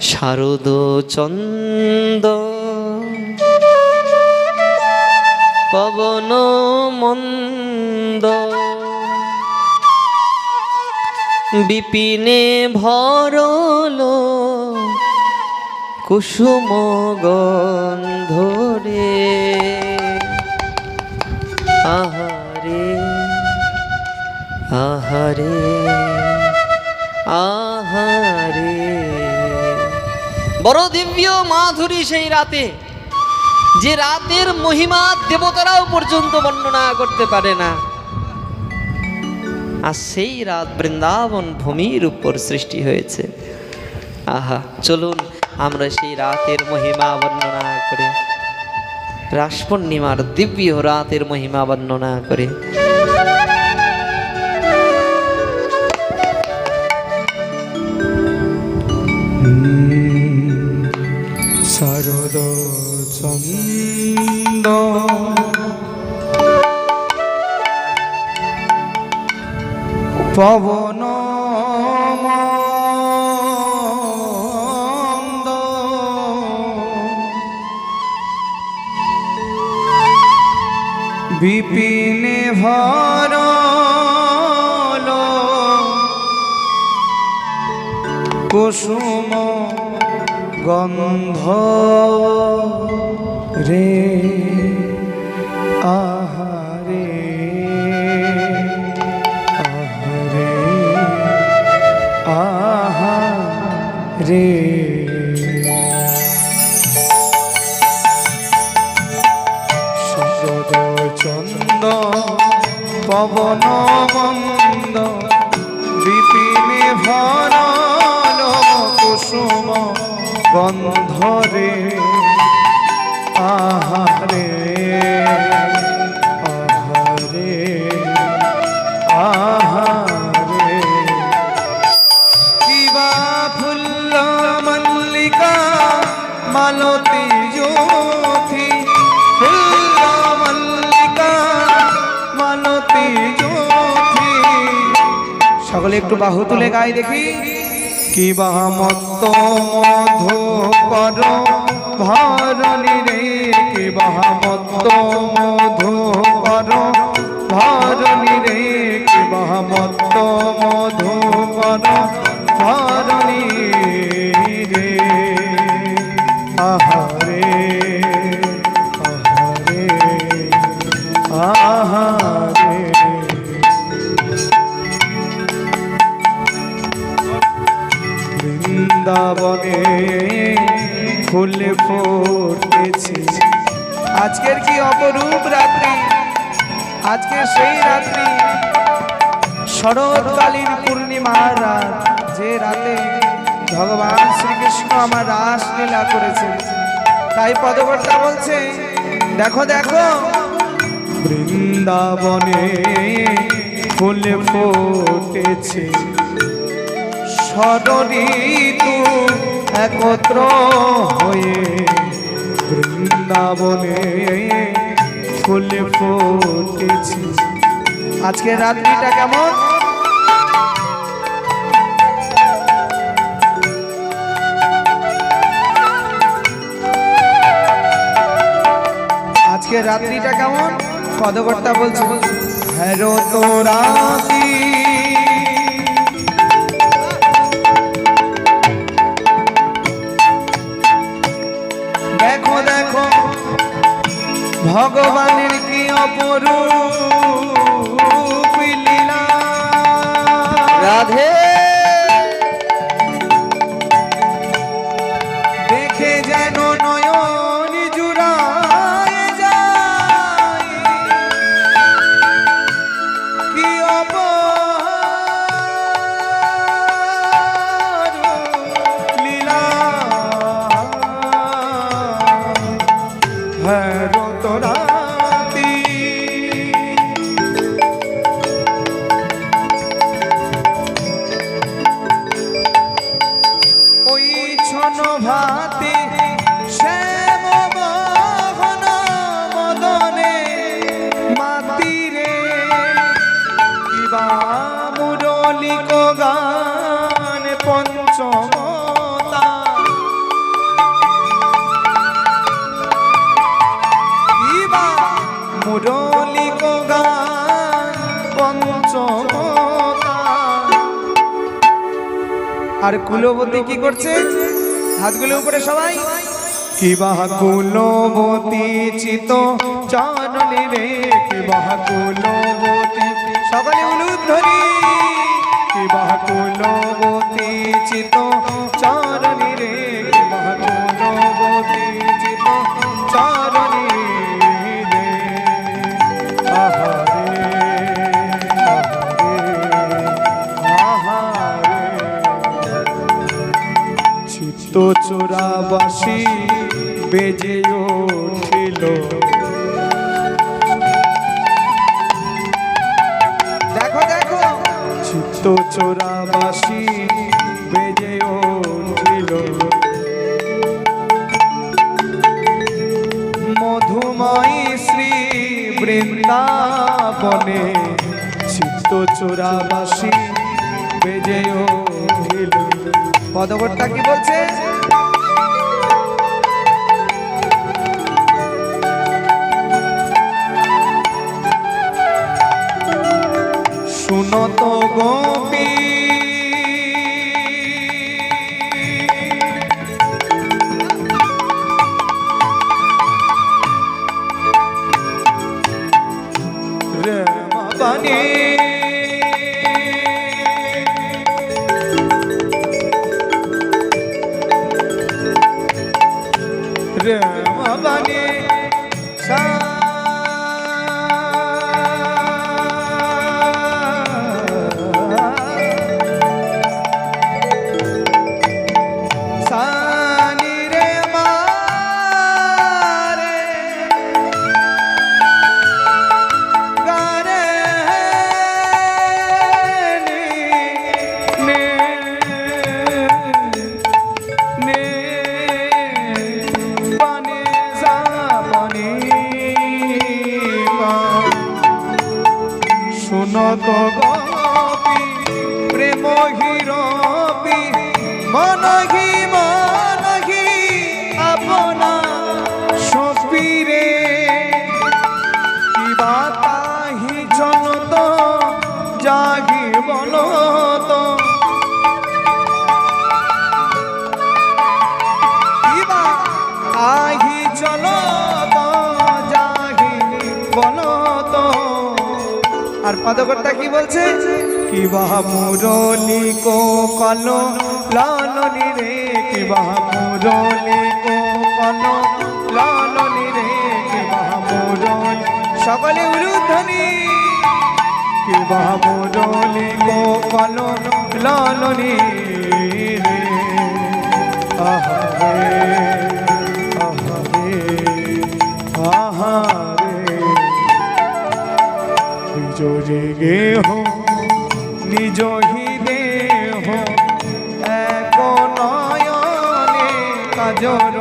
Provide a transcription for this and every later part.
শারদ চন্দ পবন মন্দ বিপিনে ভরল কুসুম গন্ধরে আহারে আহারে আহারে। বড় দিব্য মাধুরী সেই রাতে। যে রাতের মহিমা দেবতারাও পর্যন্ত বর্ণনা করতে পারে না। আর সেই রাত বৃন্দাবন ভূমির উপর সৃষ্টি হয়েছে। আহা, চলুন আমরা সেই রাতের মহিমা বর্ণনা করে। রাস পূর্ণিমার দিব্য রাতের মহিমা বর্ণনা করে। চন্দ পবন বিপিনে ভরল কুসুম গন্ধ। রে আহারে আহারে আহারে শরদ চন্দ পবন মন্দ বিপিনে ভরল কুসুম গন্ধরে। কিবা মল্লিকা মল্লিকা জ্যোতি। সকলে একটু বাহু তুলে গাই দেখি। কি বাহামত্ত মধু কর ভরণী বাহামত্ত মধু কর ভরণী রে কি বাহামত্ত মধু কর ভরণী রে বৃন্দাবনে ফুল ফুটেছে। আজকের কি অপরূপ রাত্রি? আজকে সেই রাত্রি। শরৎকালীন পূর্ণিমার রাত, যে রাতে ভগবান শ্রীকৃষ্ণ আমার রাস লীলা করেছে তাই পদকর্তা বলছে, দেখো দেখো, বৃন্দাবনে ফুল ফুটেছে। ষড়ঋতু একত্র হয়ে বৃন্দাবনে ফুল ফুটেছি। আজকে রাত্রিটা কেমন? আজকে রাত্রিটা কেমন? পদকর্তা বলছে হ্যারো তো রাতি রাধে আর কুলবতী কি করছে? হাতগুলো উপরে সবাই। কিবা কুলবতী চিত চরণে রে কিবা কুলবতী সকালে উলুধরি কিবা কুলবতী চিত চরণে চিত্ত চোরাবাসী বেজে উঠিল। দেখো দেখো। চিত্ত চোরাবাসী বেজে উঠিল। মধুময়ী শ্রী বৃন্দাবনে চিত্ত চোরাবাসী বেজে উঠিল। পদবরটা কি বলছে? শুনত গোপী। রমাবাণী রমাবাণী আর পদকর্তা কি বলছে? কিবা মুরলি কো কল লালনি রে কিবা মুরলি কো কল লালনি রে কিবা মুরলি। সকলে উলুধ্বনি কিবা মুরলি কো কল লালনি রে। আহারে আহারে আহারে নিজ গেহ নিজ হি দেহ এক নয়নে কাজর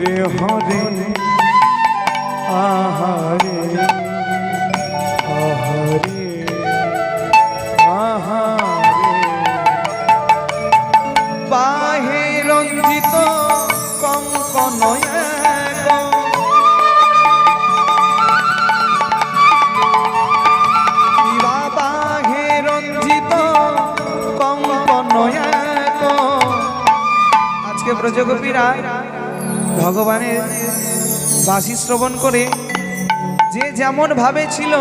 রে। হরে আহারে ব্রজগোপীরা ভগবানের বাসি শ্রবণ করে, যে যেমন ভাবে ছিল,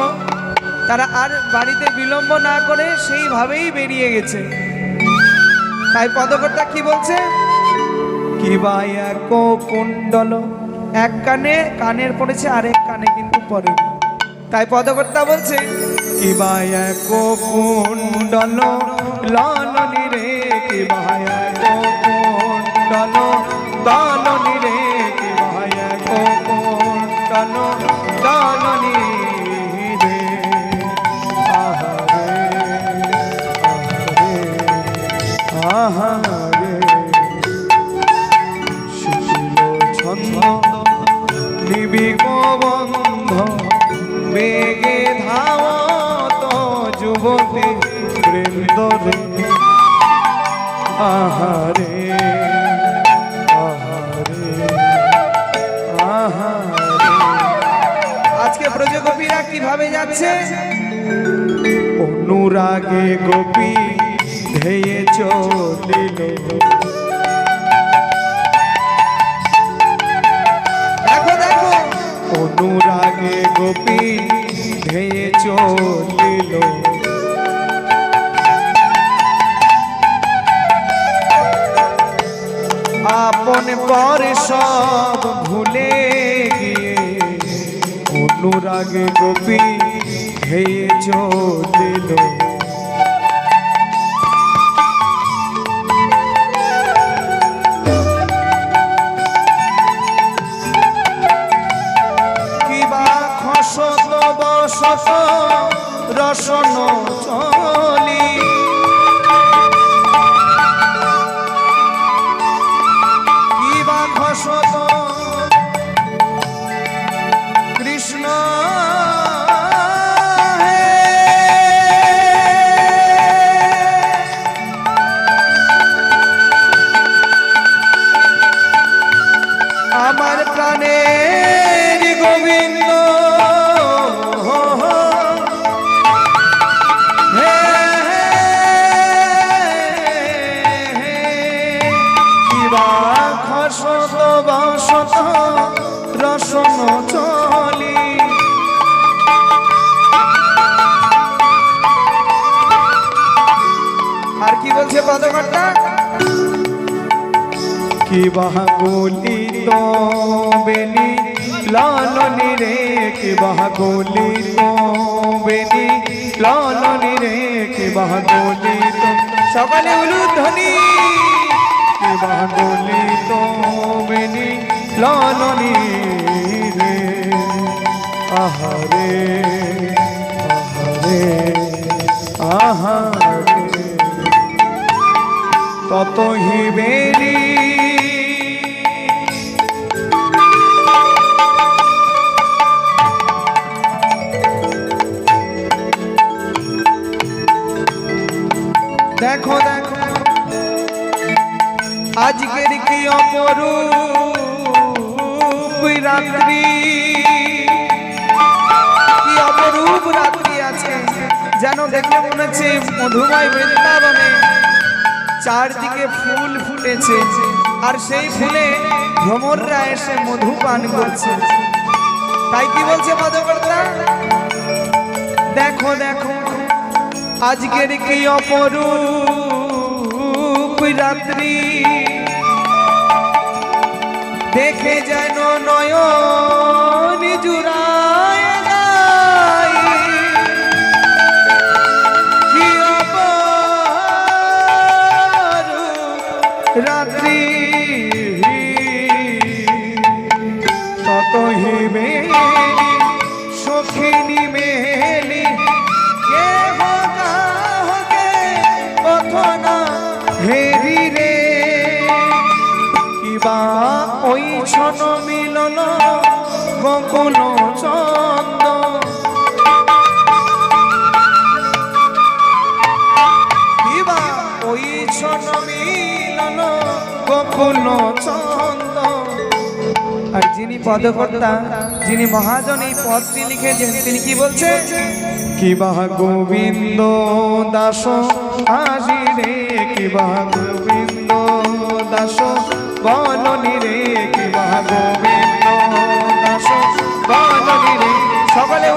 তারা আর বাড়িতে বিলম্ব না করে সেইভাবেই বেরিয়ে গেছে। তাই পদকর্তা কি বলছে? কি বা এক কুণ্ডল এক কানে কানের পড়েছে, আরেক কানে কিন্তু পড়েনি তাই পদকর্তা বলছে, কি বা এক কুণ্ডল ললনি রে কি বা এক দালনি রে কি বা এক কুণ্ডল দলনি রে। ছন্দ নিবিক কীভাবে যাচ্ছে? অনুরাগে গোপী ধেয়ে চলিল। দেখো দেখো। অনুরাগে গোপী ধেয়ে চলিল। আপন পর সব ভুলে অনুরাগে গোপী ধেয়ে চলিল কিবা খসত বসত রসন চলি। কিবা খসত খসত বসত রসন চলি আর কি বলছে পদকর্তা? কি বাহাগুলি তো বেনি লালনি রে কি বাহাগুলি তো বেনি লালনি রে কি বাহাগুলি তো সকালে উলুধ্বনি। কি বাহাগুলি তো বেনি লালনি রে। আহারে আহারে আহারে। তত হিবেরি দেখো দেখো। আজকের কি অপরূপ রাত্রি? কি অপরূপ রাত্রি আছে যেন দেখলে মনে হচ্ছে মধুময় বৃন্দাবনে চারদিকে ফুল ফুটেছে, আর সেই ফুলে ভ্রমররা এসে মধু পান করছে। তাই কি বলছে পদকর্তা দেখো দেখো, আজকের কি অপরূপ রাত্রি। দেখে যেন নয়ন জুড়ায় রাত্রি। কিবা ওই ছন মিলন গোকুল চন্দ আর যিনি পদকর্তা, যিনি মহাজন এই পদটি লিখেছেন, তিনি কি বলছে? কিবা গোবিন্দ দাস, আজি রে কিবা গোবিন্দ দাস, বলনি রে কিবা গোবিন্দ সকলে